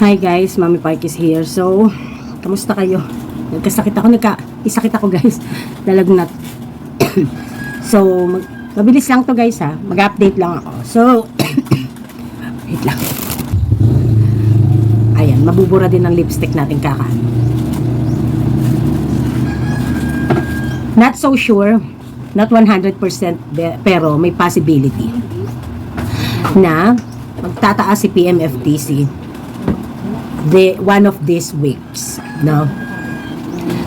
Hi guys, Mami Park is here. So, kamusta kayo? Nagkasakit ako, nagka, isakit ako guys. Nalagnat. so, mag, mabilis lang to guys ha. Mag-update lang ako. So, wait lang. Ayan, mabubura din ang lipstick natin kaka. Not so sure, not 100% be- pero may possibility na magtataas si PMFTC the one of these weeks, no?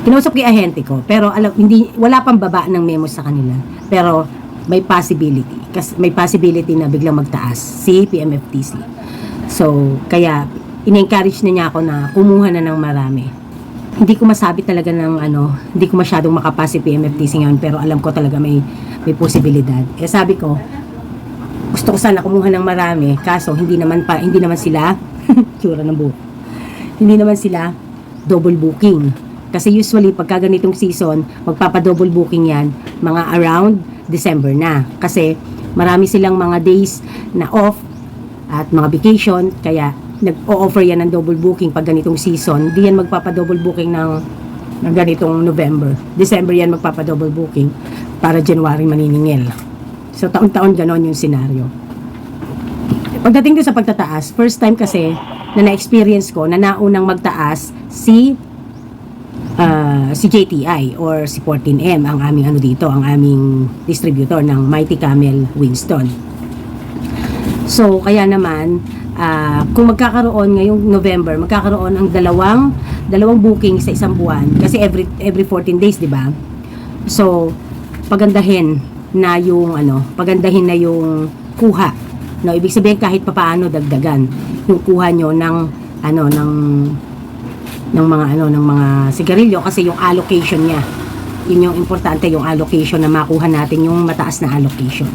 Kinausap kay ahente ko, pero alam hindi wala pang baba ng memo sa kanila. Pero may possibility, kasi may possibility na biglang magtaas si PMFTC. So, kaya in-encourage na niya ako na kumuha na ng marami. Hindi ko masabi talaga ng ano, hindi ko masyadong makapasa si PMFTC ngayon, pero alam ko talaga may may posibilidad. Eh sabi ko, gusto ko sana kumuha ng marami, kaso hindi naman pa, hindi naman sila, tsura ng buhok hindi naman sila double booking. Kasi usually, pagka ganitong season, magpapa-double booking yan mga around December na. Kasi marami silang mga days na off at mga vacation, kaya nag-o-offer yan ng double booking pag ganitong season. Hindi yan magpapa-double booking ng, ng ganitong November. December yan magpapa-double booking para January maniningil. So, taon-taon ganon yung scenario. Pagdating doon sa pagtataas, first time kasi na na-experience ko na naunang magtaas si ah, si JTI or si 14M ang aming ano dito, ang aming distributor ng Mighty Camel Winston. So, kaya naman, ah, kung magkakaroon ngayong November, magkakaroon ang dalawang dalawang booking sa isang buwan kasi every every 14 days, 'di ba? So, pagandahin na yung ano, pagandahin na yung kuha. No, ibig sabihin kahit papaano dagdagan yung kuha nyo ng ano ng ng mga ano ng mga sigarilyo kasi yung allocation niya. Yun yung importante yung allocation na makuha natin yung mataas na allocation.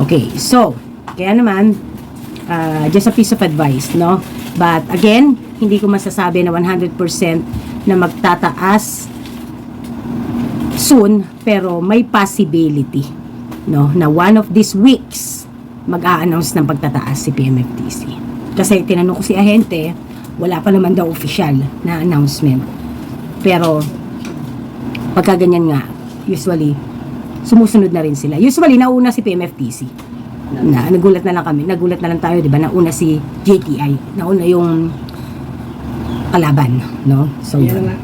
Okay, so kaya naman uh, just a piece of advice, no? But again, hindi ko masasabi na 100% na magtataas soon pero may possibility no na one of these weeks mag-a-announce ng pagtataas si PMFTC. Kasi tinanong ko si ahente, wala pa naman daw official na announcement. Pero pagka ganyan nga, usually sumusunod na rin sila. Usually nauna si PMFTC. Na nagulat na lang kami, nagulat na lang tayo, 'di ba? Nauna si JTI, nauna yung kalaban, no? So, yun.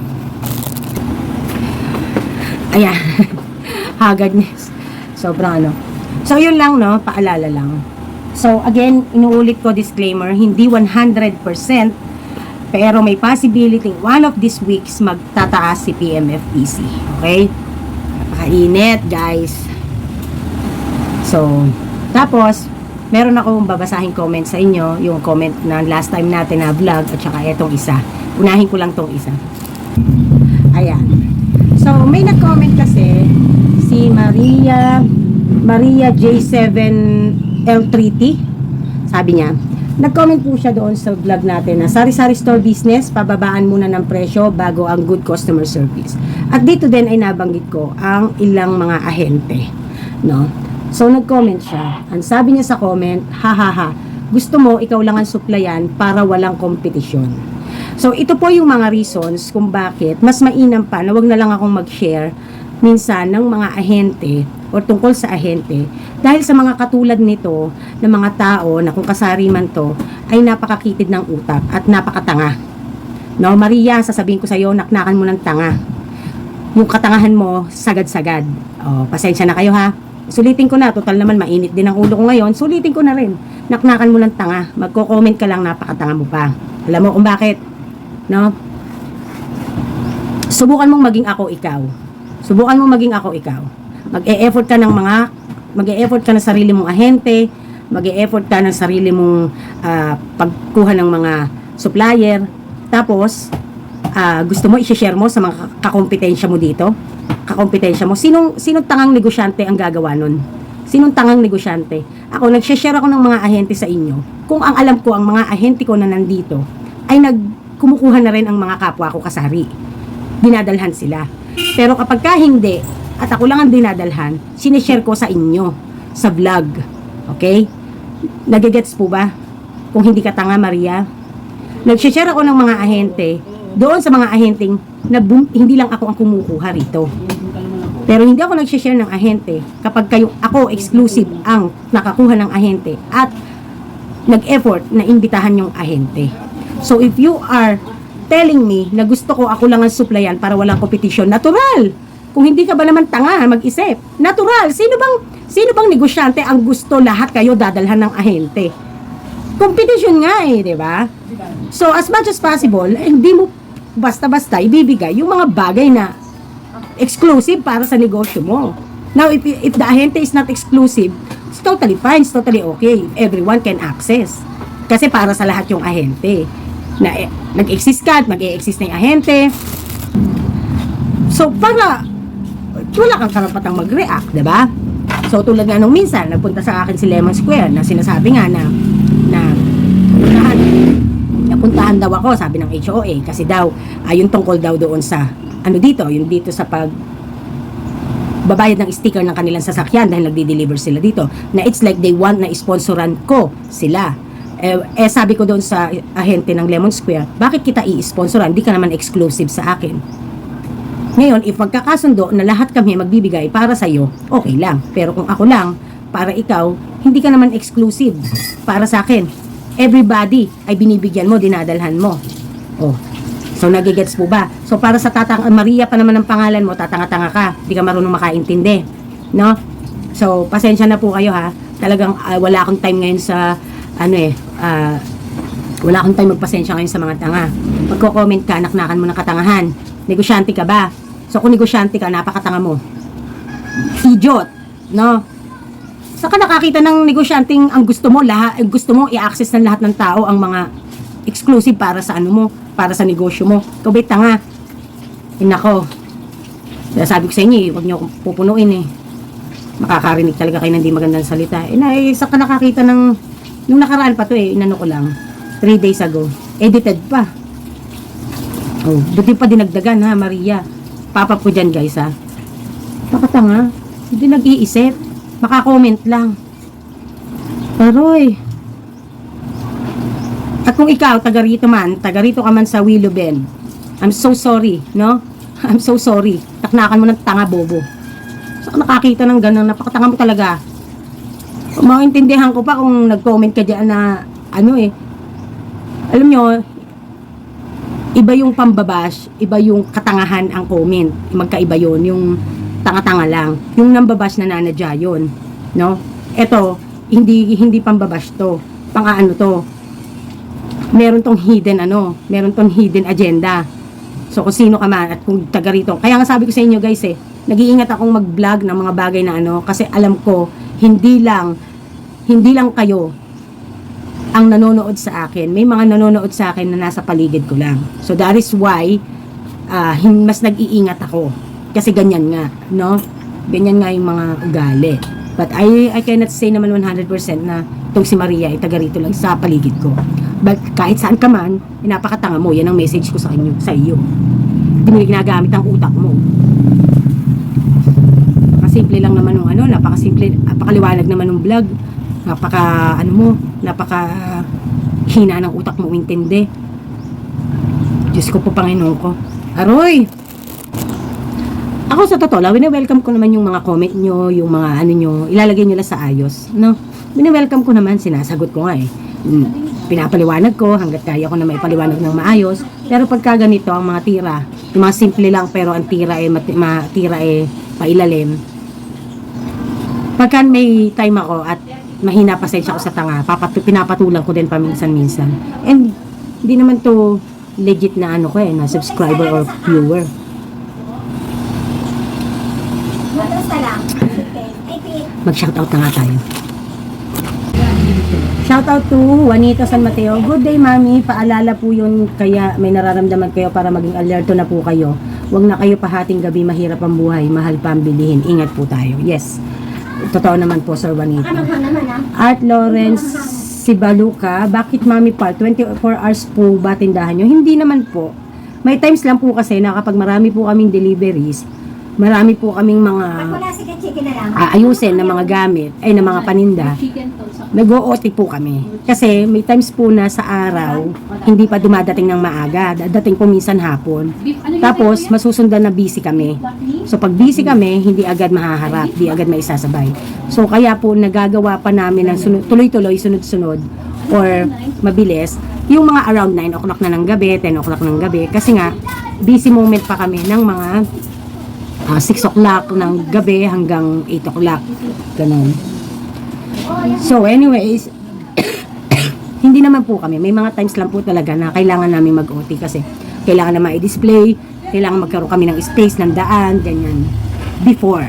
Ayan. Haggardness. Sobrang ano. So, yun lang, no? Paalala lang. So, again, inuulit ko disclaimer, hindi 100%, pero may possibility one of these weeks magtataas si PMFTC. Okay? Napakainit, guys. So, tapos, meron akong babasahin comment sa inyo, yung comment na last time natin na vlog, at saka etong isa. Unahin ko lang tong isa. Ayan. So, may nag-comment kasi si Maria Maria J7 L3T. Sabi niya, nag-comment po siya doon sa vlog natin na sari-sari store business, pababaan muna ng presyo bago ang good customer service. At dito din ay nabanggit ko ang ilang mga ahente. No? So, nag-comment siya. Ang sabi niya sa comment, ha ha ha, gusto mo ikaw lang ang supplyan para walang kompetisyon. So, ito po yung mga reasons kung bakit mas mainam pa na wag na lang akong mag-share minsan ng mga ahente o tungkol sa ahente dahil sa mga katulad nito na mga tao na kung kasari man to ay napakakitid ng utak at napakatanga. No, Maria, sasabihin ko sa iyo, naknakan mo ng tanga. Yung katangahan mo, sagad-sagad. Oh, pasensya na kayo ha. Sulitin ko na, total naman mainit din ang ulo ko ngayon. Sulitin ko na rin. Naknakan mo ng tanga. Magko-comment ka lang, napakatanga mo pa. Alam mo kung bakit? No? Subukan mong maging ako ikaw. Subukan mong maging ako ikaw. Mag-e-effort ka ng mga mag-e-effort ka ng sarili mong ahente, mag-e-effort ka ng sarili mong ah, pagkuha ng mga supplier. Tapos, ah, gusto mo i-share mo sa mga kakompetensya mo dito? Kakompetensya mo. Sinong, sinong tangang negosyante ang gagawa nun? Sinong tangang negosyante? Ako, nag-share ako ng mga ahente sa inyo. Kung ang alam ko, ang mga ahente ko na nandito, ay nag kumukuha na rin ang mga kapwa ko kasari. Dinadalhan sila. Pero kapag ka hindi, at ako lang ang dinadalhan, sinishare ko sa inyo, sa vlog. Okay? Nagigets po ba? Kung hindi ka tanga, Maria? Nag-share ako ng mga ahente doon sa mga ahenteng na bum- hindi lang ako ang kumukuha rito. Pero hindi ako nag-share ng ahente kapag kayo ako exclusive ang nakakuha ng ahente at nag-effort na imbitahan yung ahente. So if you are telling me na gusto ko ako lang ang supplyan para walang competition, natural. Kung hindi ka ba naman tanga, mag-isip. Natural. Sino bang sino bang negosyante ang gusto lahat kayo dadalhan ng ahente? Competition nga eh, di ba? So as much as possible, eh, hindi mo basta-basta ibibigay yung mga bagay na exclusive para sa negosyo mo. Now, if, if the ahente is not exclusive, it's totally fine, it's totally okay. Everyone can access. Kasi para sa lahat yung ahente. Na, eh, nag-exist ka at mag-e-exist na yung ahente. So, para wala kang karapatang mag-react, ba? So, tulad nga nung minsan, nagpunta sa akin si Lemon Square na sinasabi nga na na puntahan, napuntahan daw ako, sabi ng HOA, kasi daw, ayun tungkol daw doon sa, ano dito, yung dito sa pag, babayad ng sticker ng kanilang sasakyan dahil nagdi-deliver sila dito na it's like they want na sponsoran ko sila eh, eh sabi ko doon sa ahente ng Lemon Square bakit kita i-sponsoran di ka naman exclusive sa akin ngayon if magkakasundo na lahat kami magbibigay para sa iyo okay lang pero kung ako lang para ikaw hindi ka naman exclusive para sa akin everybody ay binibigyan mo dinadalhan mo oh So, nagigets po ba? So, para sa tatang Maria pa naman ang pangalan mo, tatanga-tanga ka. Hindi ka marunong makaintindi. No? So, pasensya na po kayo ha. Talagang ah, wala akong time ngayon sa, ano eh, ah, wala akong time magpasensya ngayon sa mga tanga. Magko-comment ka, naknakan mo ng katangahan. Negosyante ka ba? So, kung negosyante ka, napakatanga mo. Idiot. No? Saka nakakita ng negosyanteng ang gusto mo, lahat, gusto mo i-access ng lahat ng tao ang mga exclusive para sa ano mo, para sa negosyo mo. Ikaw ba'y tanga? Eh nako. Kaya sabi ko sa inyo, eh, huwag niyo pupunuin eh. Makakarinig talaga kayo ng di magandang salita. Eh na, eh, saka nakakita ng, nung nakaraan pa to eh, inano ko lang, 3 days ago. Edited pa. Oh, buti pa dinagdagan ha, Maria. Papa po dyan guys ha. Nakatanga. Hindi nag-iisip. Makakomment lang. Aroy. At kung ikaw, taga rito man, taga rito ka man sa Willow Bend, I'm so sorry, no? I'm so sorry. Taknakan mo ng tanga bobo. So, nakakita ng ganun, napakatanga mo talaga. Maintindihan ko pa kung nag-comment ka dyan na, ano eh, alam nyo, iba yung pambabash, iba yung katangahan ang comment. Magkaiba yun, yung tanga-tanga lang. Yung nambabash na nanadya yun. No? Ito, hindi hindi pambabash to. Pang-ano to. Meron tong hidden ano, meron tong hidden agenda. So kung sino ka man at kung taga rito. Kaya nga sabi ko sa inyo guys eh, nag-iingat akong mag-vlog ng mga bagay na ano kasi alam ko hindi lang hindi lang kayo ang nanonood sa akin. May mga nanonood sa akin na nasa paligid ko lang. So that is why hin- mas nag-iingat ako. Kasi ganyan nga, no? Ganyan nga yung mga ugali. But I, I cannot say naman 100% na itong si Maria ay taga rito lang sa paligid ko. But kahit saan ka man, napakatanga mo. Yan ang message ko sa inyo, sa iyo. Hindi mo ginagamit ang utak mo. Napakasimple lang naman ng ano, napakasimple, napakaliwanag naman ng vlog. Napaka, ano mo, napaka hina ng utak mo intindi. Diyos ko po, Panginoon ko. Aroy! Ako sa totoo lang, welcome ko naman yung mga comment nyo, yung mga ano nyo, ilalagay nyo lang sa ayos. No? welcome ko naman, sinasagot ko nga eh. Mm, Pinapaliwanag ko hanggat kaya ko na may paliwanag ng maayos. Pero pagka ganito, ang mga tira, yung mga simple lang pero ang tira eh, mat- ma, tira eh, pailalim. Pagka may time ako at mahina pasensya ko sa tanga, papat- pinapatulang ko din paminsan-minsan. And hindi naman to legit na ano ko eh, na subscriber or viewer. Mag-shoutout na nga tayo. Shoutout to Juanita San Mateo. Good day, Mami. Paalala po yun kaya may nararamdaman kayo para maging alerto na po kayo. Huwag na kayo pahating gabi, mahirap ang buhay, mahal pa ang bilihin. Ingat po tayo. Yes. Totoo naman po, Sir Juanita. Ano ah? Art Lawrence Sibaluka, bakit Mami Park? 24 hours po ba tindahan nyo? Hindi naman po. May times lang po kasi na kapag marami po kaming deliveries, marami po kaming mga aayusin na mga gamit, ay na mga paninda. Nag-OT po kami. Kasi may times po na sa araw, hindi pa dumadating ng maaga. Dadating po minsan hapon. Ano Tapos, masusundan na busy kami. So, pag busy kami, hindi agad mahaharap, hindi agad maisasabay. So, kaya po, nagagawa pa namin ng sunod, tuloy-tuloy, sunod-sunod, or mabilis, yung mga around 9 o'clock na ng gabi, 10 o'clock ng gabi. Kasi nga, busy moment pa kami ng mga ah, 6 o'clock ng gabi hanggang 8 o'clock. Ganun. So, anyways, hindi naman po kami. May mga times lang po talaga na kailangan namin mag-OT kasi kailangan na ma-display, kailangan magkaroon kami ng space, ng daan, ganyan. Before.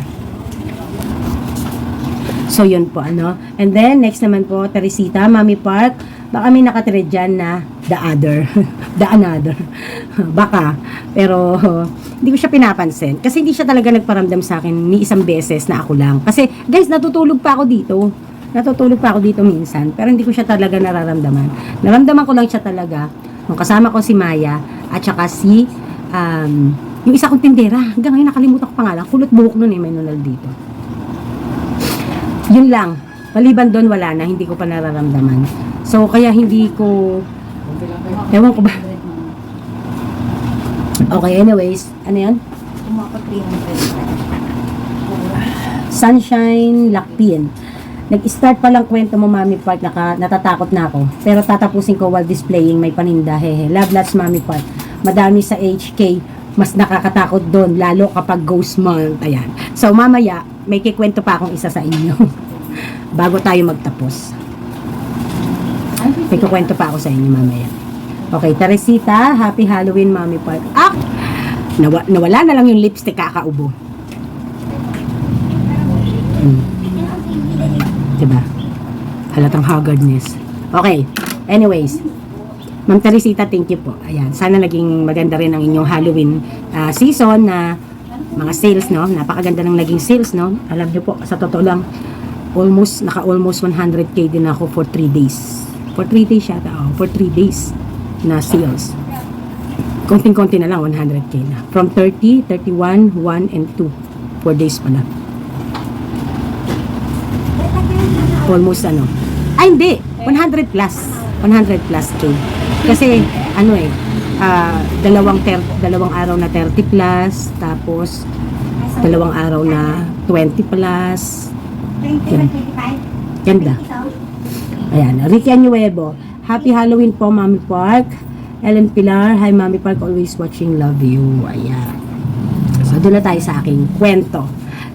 So, yun po, ano. And then, next naman po, Teresita, Mami Park. Baka may nakatira dyan na the other. the another. Baka. Pero, hindi ko siya pinapansin. Kasi hindi siya talaga nagparamdam sa akin ni isang beses na ako lang. Kasi, guys, natutulog pa ako dito. Natutulog pa ako dito minsan. Pero hindi ko siya talaga nararamdaman. Naramdaman ko lang siya talaga nung kasama ko si Maya at saka si um, yung isa kong tindera. Hanggang ngayon nakalimutan ko pangalan. Kulot buhok nun eh, may nunal dito. Yun lang. Maliban doon, wala na. Hindi ko pa nararamdaman. So, kaya hindi ko... Ewan ko ba? Okay, anyways. Ano yan? Umapot 300. Sunshine Lakpin. Nag-start pa lang kwento mo, Mami Park, naka, natatakot na ako. Pero tatapusin ko while displaying may paninda. Hehe. Love lots, Mami Park. Madami sa HK. Mas nakakatakot doon, lalo kapag ghost month. Ayan. So, mamaya, may kikwento pa akong isa sa inyo. Bago tayo magtapos. May kukwento pa ako sa inyo mamaya. Okay, Teresita, Happy Halloween, Mami Park. Ah! Nawa- nawala na lang yung lipstick kakaubo. Hmm. Diba? Halatang haggardness. Okay. Anyways. Ma'am Teresita, thank you po. Ayan. Sana naging maganda rin ang inyong Halloween ah, season na mga sales, no? Napakaganda ng naging sales, no? Alam nyo po, sa totoo lang, almost, naka-almost 100k din ako for 3 days. For 3 days yata, oh, for 3 days na sales. Konting-konti na lang, 100k na. From 30, 31, 1, and 2. 4 days pala. almost ano. Ay, hindi. 100 plus. 100 plus K. Kasi, ano eh, ah, dalawang, ter- dalawang araw na 30 plus, tapos, dalawang araw na 20 plus. 20 25? Ganda. Ayan, Ricky Anuevo. Happy Halloween po, Mami Park. Ellen Pilar, hi Mami Park, always watching, love you. Ayan. So, doon na tayo sa aking kwento.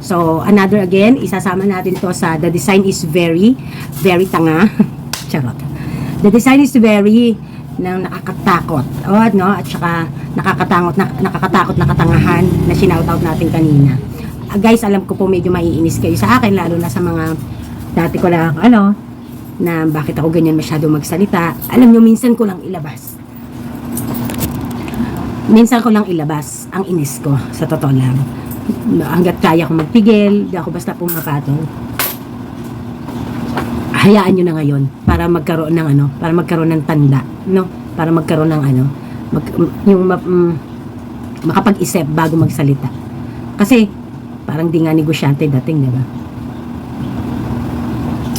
So, another again, isasama natin to sa The Design is Very, Very Tanga. Charot. The Design is Very na nakakatakot. O, no? At saka nakakatakot na, nakakatakot na katangahan na shoutout natin kanina. Ah, guys, alam ko po medyo maiinis kayo sa akin, lalo na sa mga dati ko lang, ano, na bakit ako ganyan masyado magsalita. Alam nyo, minsan ko lang ilabas. Minsan ko lang ilabas ang inis ko, sa totoo lang. Hanggat kaya ko magpigil, di ako basta pumapatong. Hayaan nyo na ngayon para magkaroon ng ano, para magkaroon ng tanda, no? Para magkaroon ng ano, mag, yung ma, mm, makapag-isip bago magsalita. Kasi, parang di nga negosyante dating, di ba?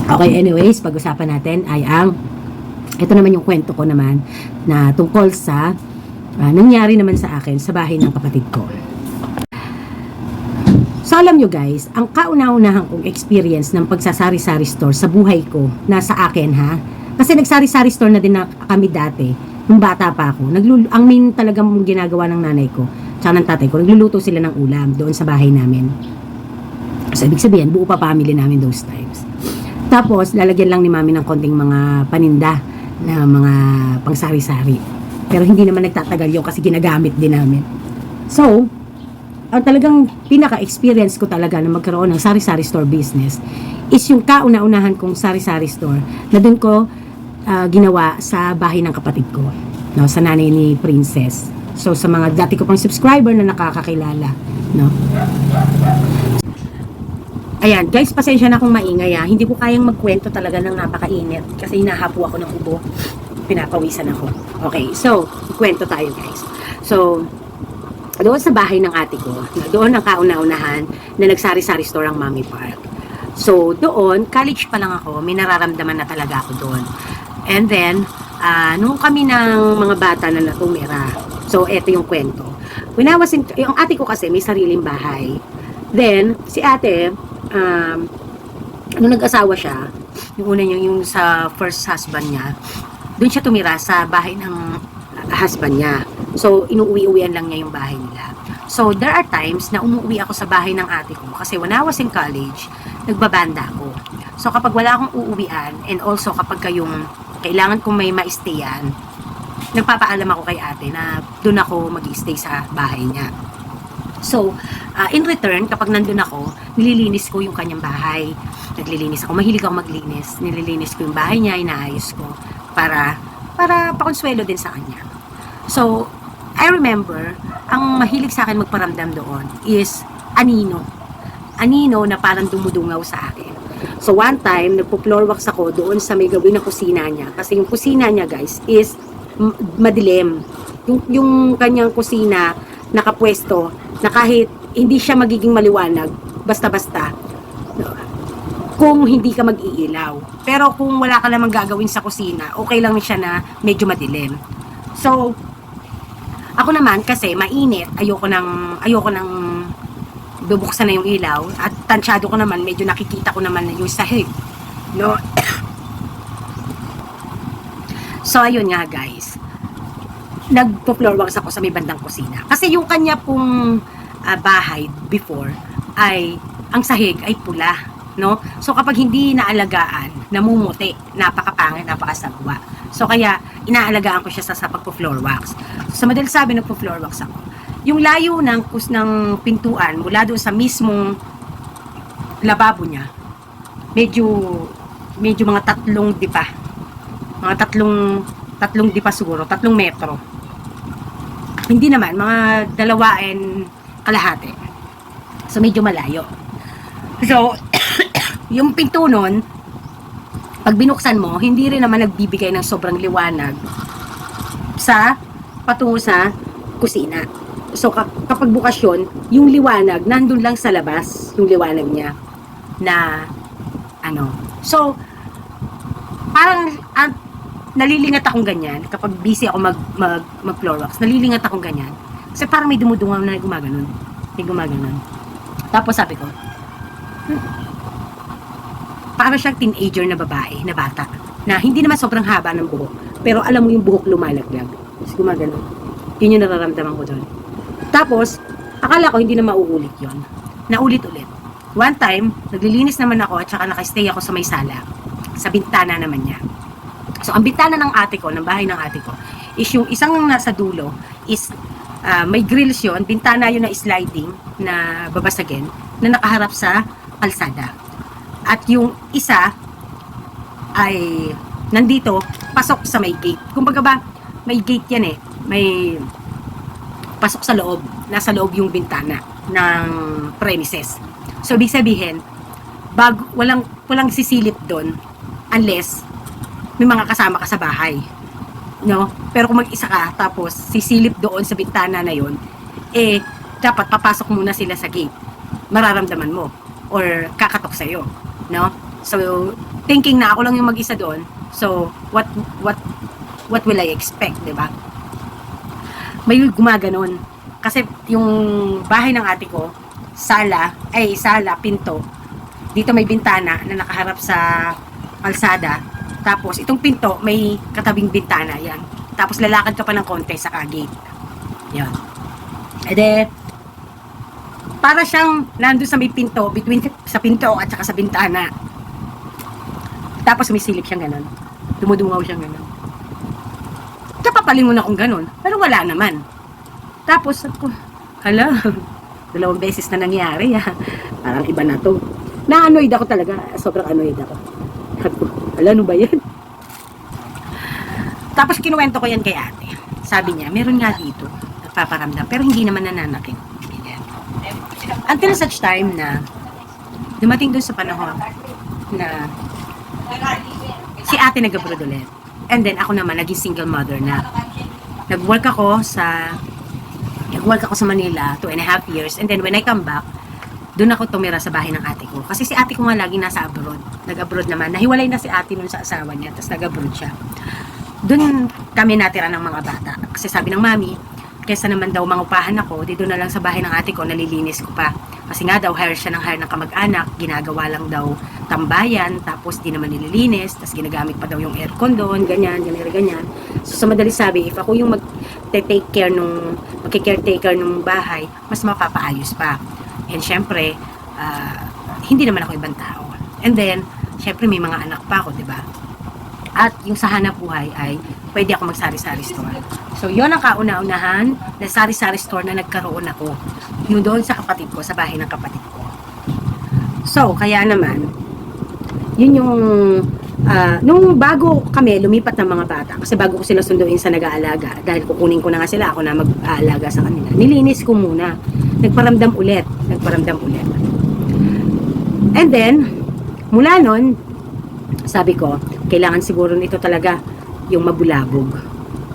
Okay, anyways, pag-usapan natin ay ang ito naman yung kwento ko naman na tungkol sa ah, nangyari naman sa akin sa bahay ng kapatid ko. So alam nyo guys, ang kauna-unahang kong experience ng pagsasari-sari store sa buhay ko, nasa akin ha. Kasi nagsari-sari store na din na kami dati, nung bata pa ako. Naglulu- ang main talagang ginagawa ng nanay ko, tsaka ng tatay ko, nagluluto sila ng ulam doon sa bahay namin. So ibig sabihin, buo pa family namin those times. Tapos, lalagyan lang ni mami ng konting mga paninda na mga pangsari-sari. Pero hindi naman nagtatagal yun kasi ginagamit din namin. So, ang talagang pinaka-experience ko talaga na magkaroon ng sari-sari store business is yung kauna-unahan kong sari-sari store na doon ko ah, ginawa sa bahay ng kapatid ko. No, sa nanay ni Princess. So, sa mga dati ko pang subscriber na nakakakilala. No? Ayan, guys, pasensya na kung maingay ah. Hindi ko kayang magkwento talaga ng napakainit kasi hinahapo ako ng ubo. Pinapawisan ako. Okay, so, kwento tayo guys. So, doon sa bahay ng ate ko, doon ang kauna-unahan na nagsari-sari store ang Mami Park. So, doon, college pa lang ako, may nararamdaman na talaga ako doon. And then, ah nung kami ng mga bata na natumira, so, eto yung kwento. When I was in, yung ate ko kasi may sariling bahay. Then, si ate, um, nung nag-asawa siya, yung una niya, yung sa first husband niya, doon siya tumira sa bahay ng husband niya. So, inuwi-uwian lang niya yung bahay nila. So, there are times na umuwi ako sa bahay ng ate ko kasi when I was in college, nagbabanda ako. So, kapag wala akong uuwian and also kapag kayong kailangan kong may ma-stayan, nagpapaalam ako kay ate na doon ako mag stay sa bahay niya. So, ah, in return, kapag nandun ako, nililinis ko yung kanyang bahay. Naglilinis ako. Mahilig ako maglinis. Nililinis ko yung bahay niya, inaayos ko para para pakonsuelo din sa kanya. So, I remember, ang mahilig sa akin magparamdam doon is anino. Anino na parang dumudungaw sa akin. So, one time, nagpo-floor wax ako doon sa may gawin na kusina niya. Kasi yung kusina niya, guys, is madilim. Yung, yung kanyang kusina, nakapwesto, na kahit hindi siya magiging maliwanag, basta-basta, kung hindi ka mag-iilaw. Pero kung wala ka namang gagawin sa kusina, okay lang siya na medyo madilim. So, ako naman kasi mainit, ayoko nang ayoko nang bubuksan na yung ilaw at tansyado ko naman, medyo nakikita ko naman na yung sahig. No? so, ayun nga guys. Nagpo-floor wax ako sa may bandang kusina. Kasi yung kanya pong ah, bahay before ay ang sahig ay pula, no? So kapag hindi naalagaan, namumuti, napakapangit, napakasagwa. So kaya inaalagaan ko siya sa, sa pagpo-floor wax. So, sa madalas sabi nagpo-floor wax ako. Yung layo ng kus ng pintuan mula doon sa mismong lababo niya, medyo medyo mga tatlong dipa. Mga tatlong tatlong dipa siguro, tatlong metro. Hindi naman, mga dalawa and kalahati. So, medyo malayo. So, yung pinto nun, pag binuksan mo, hindi rin naman nagbibigay ng sobrang liwanag sa patungo sa kusina. So, ka- kapag bukas yun, yung liwanag, nandun lang sa labas, yung liwanag niya, na, ano. So, parang, nalilingat akong ganyan, kapag busy ako mag, mag, mag floor wax, nalilingat akong ganyan. Kasi parang may dumudungaw na gumaganon. May gumaganon. Tapos sabi ko, "Hmm, para siyang teenager na babae, na bata, na hindi naman sobrang haba ng buhok, pero alam mo yung buhok lumalaglag. Tapos gumagano. Yun yung nararamdaman ko doon. Tapos, akala ko hindi na mauulit yon Naulit-ulit. One time, naglilinis naman ako at saka nakastay ako sa may sala. Sa bintana naman niya. So, ang bintana ng ate ko, ng bahay ng ate ko, is yung isang nasa dulo is ah, may grills yun, bintana yun na sliding na babasagin na nakaharap sa kalsada. At yung isa ay nandito, pasok sa may gate. Kumbaga ba, may gate yan eh. May pasok sa loob. Nasa loob yung bintana ng premises. So, ibig sabihin, bag, walang, walang sisilip doon unless may mga kasama ka sa bahay. No? Pero kung mag-isa ka, tapos sisilip doon sa bintana na yon eh, dapat papasok muna sila sa gate. Mararamdaman mo. Or kakatok sa'yo. No? So, thinking na ako lang yung mag-isa doon, so, what, what, what will I expect, di ba? May gumaganon. Kasi yung bahay ng ate ko, sala, ay sala, pinto. Dito may bintana na nakaharap sa kalsada. Tapos, itong pinto, may katabing bintana, yan. Tapos, lalakad ka pa ng konti sa gate. Yan. E de, para siyang nandun sa may pinto, between sa pinto at saka sa bintana. Tapos, may silip siyang ganun. Dumudungaw siyang ganun. Kapapalin mo na kung ganun. Pero wala naman. Tapos, sabi ko, hala, dalawang beses na nangyari, ha. Parang iba na to. Na-annoyed ako talaga. Sobrang annoyed ako. Sabi ko, ala, ano ba yan? Tapos kinuwento ko yan kay ate. Sabi niya, meron nga dito, nagpaparamdam, pero hindi naman nananakit. Ganyan. Until such time na dumating dun sa panahon na si ate nag-abroad ulit. And then ako naman, naging single mother na. Nag-work ako sa Nag-work ako sa Manila, two and a half years. And then when I come back, doon ako tumira sa bahay ng ate ko. Kasi si ate ko nga lagi nasa abroad. Nag-abroad naman. Nahiwalay na si ate nun sa asawa niya, tapos nag-abroad siya. Doon kami natira ng mga bata. Kasi sabi ng mami, kesa naman daw mangupahan ako, dito na lang sa bahay ng ate ko, nalilinis ko pa. Kasi nga daw, hire siya ng hire ng kamag-anak, ginagawa lang daw tambayan, tapos di naman nililinis, tapos ginagamit pa daw yung aircon doon, ganyan, ganyan, ganyan. So sa madali sabi, if ako yung mag-take care nung, magki-caretaker nung bahay, mas mapapaayos pa. And syempre, ah, hindi naman ako ibang tao. And then, syempre may mga anak pa ako, di ba? At yung sa hanap buhay ay pwede ako magsari-sari store. So, yon ang kauna-unahan na sari-sari store na nagkaroon ako. Yung doon sa kapatid ko, sa bahay ng kapatid ko. So, kaya naman, yun yung, ah, nung bago kami lumipat ng mga bata, kasi bago ko sila sunduin sa nag-aalaga, dahil kukunin ko na nga sila, ako na mag-aalaga sa kanila, nilinis ko muna. Nagparamdam ulit. Nagparamdam ulit. And then, mula nun, sabi ko, kailangan siguro nito talaga yung mabulabog.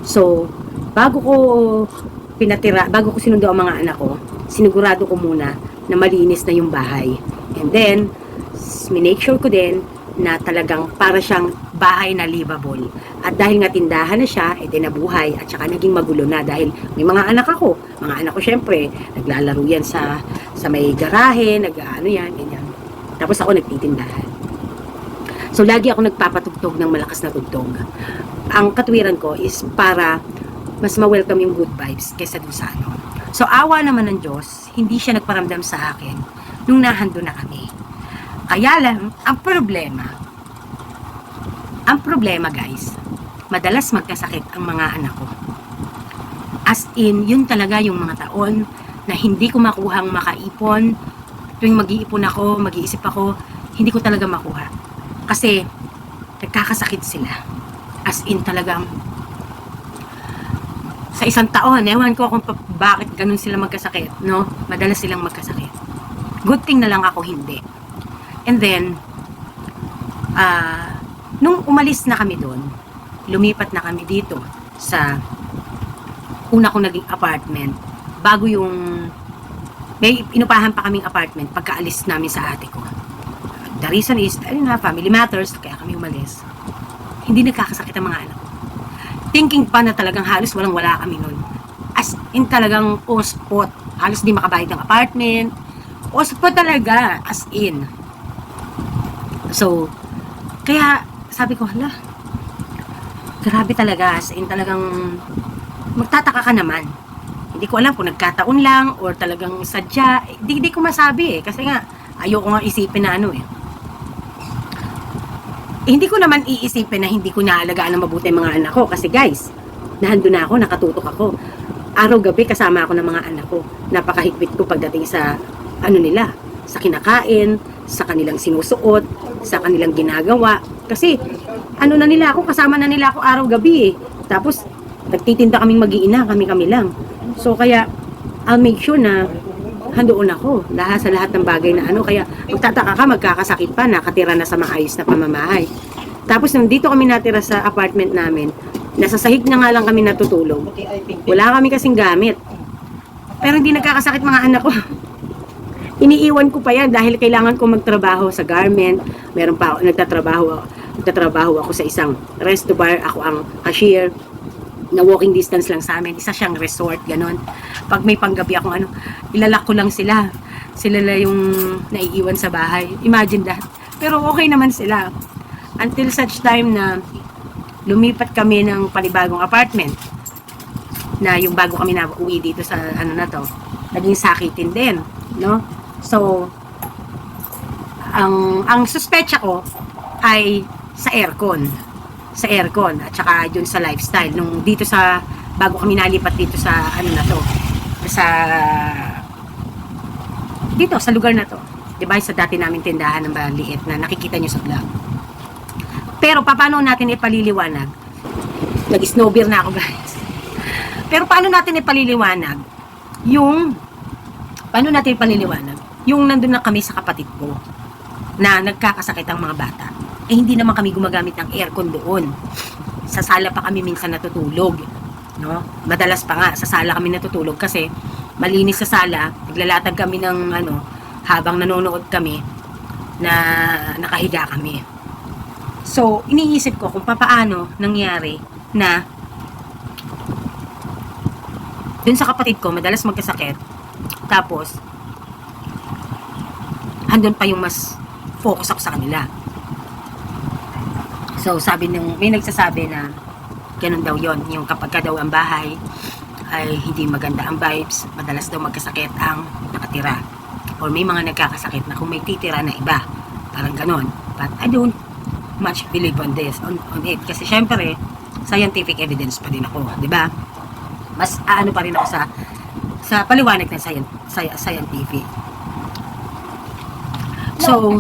So, bago ko pinatira, bago ko sinundo ang mga anak ko, sinigurado ko muna na malinis na yung bahay. And then, minake sure ko din na talagang para siyang bahay na livable. At dahil nga tindahan na siya, edi nabuhay at saka naging magulo na dahil may mga anak ako. Mga anak ko syempre, naglalaro yan sa, sa may garahe, nag ano yan, ganyan. Tapos ako nagtitindahan. So, lagi ako nagpapatugtog ng malakas na tugtog. Ang katwiran ko is para mas ma-welcome yung good vibes kaysa dun sa ano. So, awa naman ng Diyos, hindi siya nagparamdam sa akin nung nahando na kami. Kaya lang, ang problema, ang problema guys, madalas magkasakit ang mga anak ko. As in, yun talaga yung mga taon na hindi ko makuhang makaipon. Tuwing mag-iipon ako, mag-iisip ako, hindi ko talaga makuha. Kasi, nagkakasakit sila. As in talagang, sa isang taon, ewan ko kung bakit ganun sila magkasakit, no? Madalas silang magkasakit. Good thing na lang ako hindi. And then, ah, nung umalis na kami doon, lumipat na kami dito sa una kong naging apartment, bago yung may inupahan pa kaming apartment pagkaalis namin sa ate ko. The reason is, ayun na, family matters, kaya kami umalis. Hindi nagkakasakit ang mga anak ko. Thinking pa na talagang halos walang wala kami nun. As in talagang ospot. Halos di makabayad ng apartment. Ospot talaga, as in. So, kaya sabi ko, hala, grabe talaga, as in talagang magtataka ka naman. Hindi ko alam kung nagkataon lang or talagang sadya. Hindi, hindi ko masabi eh. Kasi nga, ayoko nga isipin na ano eh. Eh, hindi ko naman iisipin na hindi ko naalagaan ng mabuti mga anak ko. Kasi guys, nahando na ako, nakatutok ako. Araw-gabi kasama ako ng mga anak ko. Napakahigpit ko pagdating sa ano nila, sa kinakain, sa kanilang sinusuot, sa kanilang ginagawa. Kasi ano na nila ako, kasama na nila ako araw-gabi eh. Tapos nagtitinda kaming mag-iina, kami-kami lang. So kaya I'll make sure na handoon ako lahat sa lahat ng bagay na ano. Kaya magtataka ka, magkakasakit pa, nakatira na sa maayos na pamamahay. Tapos nung dito kami natira sa apartment namin, nasa sahig na nga lang kami natutulog. Wala kami kasing gamit. Pero hindi nagkakasakit mga anak ko. Iniiwan ko pa yan dahil kailangan ko magtrabaho sa garment. Meron pa ako, nagtatrabaho, nagtatrabaho ako sa isang resto bar. Ako ang cashier na walking distance lang sa amin. Isa siyang resort, ganon. Pag may panggabi akong ano, ilalak ko lang sila. Sila lang yung naiiwan sa bahay. Imagine that. Pero okay naman sila. Until such time na lumipat kami ng panibagong apartment na yung bago kami na uwi dito sa ano na to, naging sakitin din, no? So, ang ang suspecha ko ay sa aircon. Sa aircon at saka dun sa lifestyle nung dito sa bago kami nalipat dito sa ano na to sa dito sa lugar na to. 'Di ba sa dati naming tindahan ng maliit na nakikita nyo sa vlog. Pero paano natin ipaliliwanag? Nag-snowbeer na ako guys. Pero paano natin ipaliliwanag yung paano natin ipaliliwanag yung nandun na kami sa kapatid ko na nagkakasakit ang mga bata. Eh hindi naman kami gumagamit ng aircon doon. Sa sala pa kami minsan natutulog. No? Madalas pa nga, sa sala kami natutulog kasi malinis sa sala, naglalatag kami ng ano, habang nanonood kami na nakahiga kami. So, iniisip ko kung papaano nangyari na dun sa kapatid ko, madalas magkasakit. Tapos, andun pa yung mas focus ako sa kanila. So, sabi ng, may nagsasabi na ganun daw yon yung kapag ka daw ang bahay ay hindi maganda ang vibes, madalas daw magkasakit ang nakatira. Or may mga nagkakasakit na kung may titira na iba. Parang ganon. But I don't much believe on this, on, on it. Kasi syempre, scientific evidence pa din ako, di ba? Mas aano pa rin ako sa sa paliwanag ng scien- sci- scientific. So.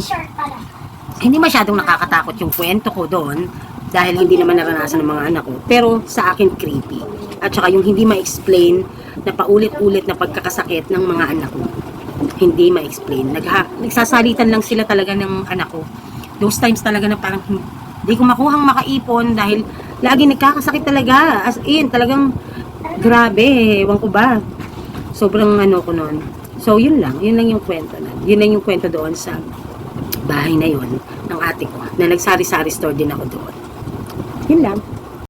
Hindi masyadong nakakatakot yung kwento ko doon dahil hindi naman naranasan ng mga anak ko. Pero sa akin creepy. At saka yung hindi ma-explain na paulit-ulit na pagkakasakit ng mga anak ko. Hindi ma-explain. Nagha, nagsasalitan lang sila talaga ng anak ko. Those times talaga na parang hindi ko makuhang makaipon dahil lagi nagkakasakit talaga. As in, talagang grabe. Ewan ko ba. Sobrang ano ko noon. So, yun lang. Yun lang yung kwento na. Yun lang yung kwento doon sa bahay na ng ate ko na nagsari-sari store din ako doon. Yun lang.